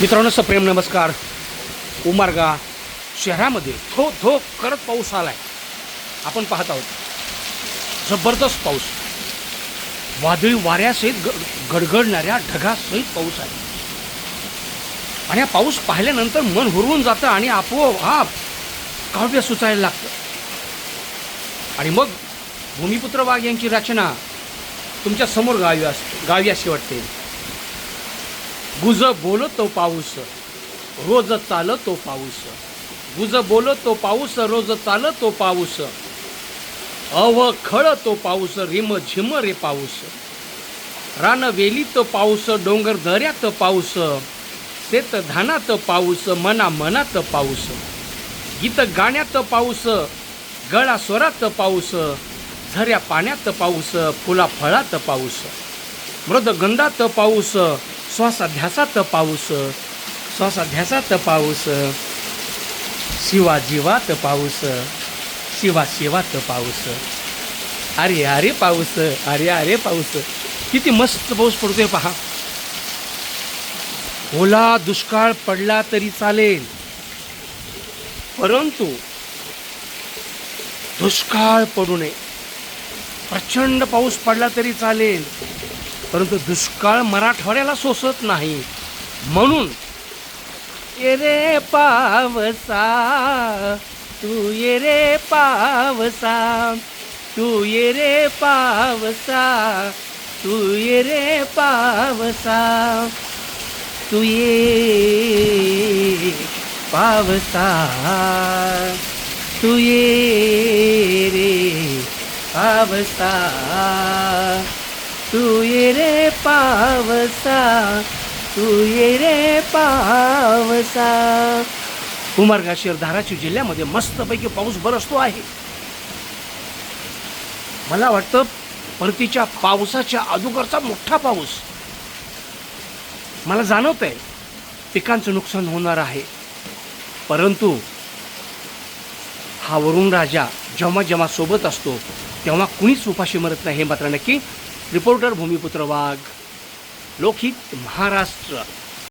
मित्रांनो सप्रेम नमस्कार. उमारगा शहरामध्ये थो थो करत पाऊस आला आहे आपण पाहत आहोत. जबरदस्त पाऊस. वादळी वाऱ्यासहित ग गडगडणाऱ्या ढगासहित पाऊस आहे. आणि हा पाऊस पाहिल्यानंतर मन हुरवून जातं आणि आपोआप काव्य सुचायला लागतं. आणि मग भूमिपुत्र वाघ यांची रचना तुमच्यासमोर गावी अस गावी अशी वाटते. गुज बोलतो पाऊस रोज चालतो पाऊस. गुज बोलतो पाऊस रोज चालतो पाऊस. अव खळतो पाऊस रिम झिम रे पाऊस. रान वेलीत पाऊस डोंगर दऱ्यात पाऊस. शेत धानात पाऊस मना मनात पाऊस. गीत गाण्यात पाऊस गळा स्वरात पाऊस. झऱ्या पाण्यात पाऊस फुला फळात पाऊस. मृदगंधात पाऊस श्वासाध्यासात पाऊस श्वासाध्यासात पाऊस शिवा जीवात पाऊस शिवा शिवात पाऊस. अरे अरे पाऊस अरे अरे पाऊस. किती मस्त पाऊस पडतोय पहा. ओला दुष्काळ पडला तरी चालेल. परंतु दुष्काळ पडू नये. प्रचंड पाऊस पडला तरी चालेल. परंतु दुष्काळ मराठवाड्याला सोसत नाही. म्हणून ये रे पावसा तू ये रे पावसा तू ये रे पावसा तू ये रे पावसा तू ये पावसा तू ये रे पावसा. तू ये रे पावसा तू ये रे पावसा. उमरगा शहर धाराशिव जिल्ह्यामध्ये मस्तपैकी पाऊस बरसतो आहे. मला वाटतं परतीच्या पावसाच्या अगोदरचा मोठा पाऊस. मला जाणवत आहे पिकांचं नुकसान होणार आहे. परंतु हा वरुण राजा जेव्हा जेव्हा सोबत असतो तेव्हा कुणीच उपाशी मरत नाही. हे मात्र नक्की रिपोर्टर भूमिपुत्र वाघ लोकहित महाराष्ट्र.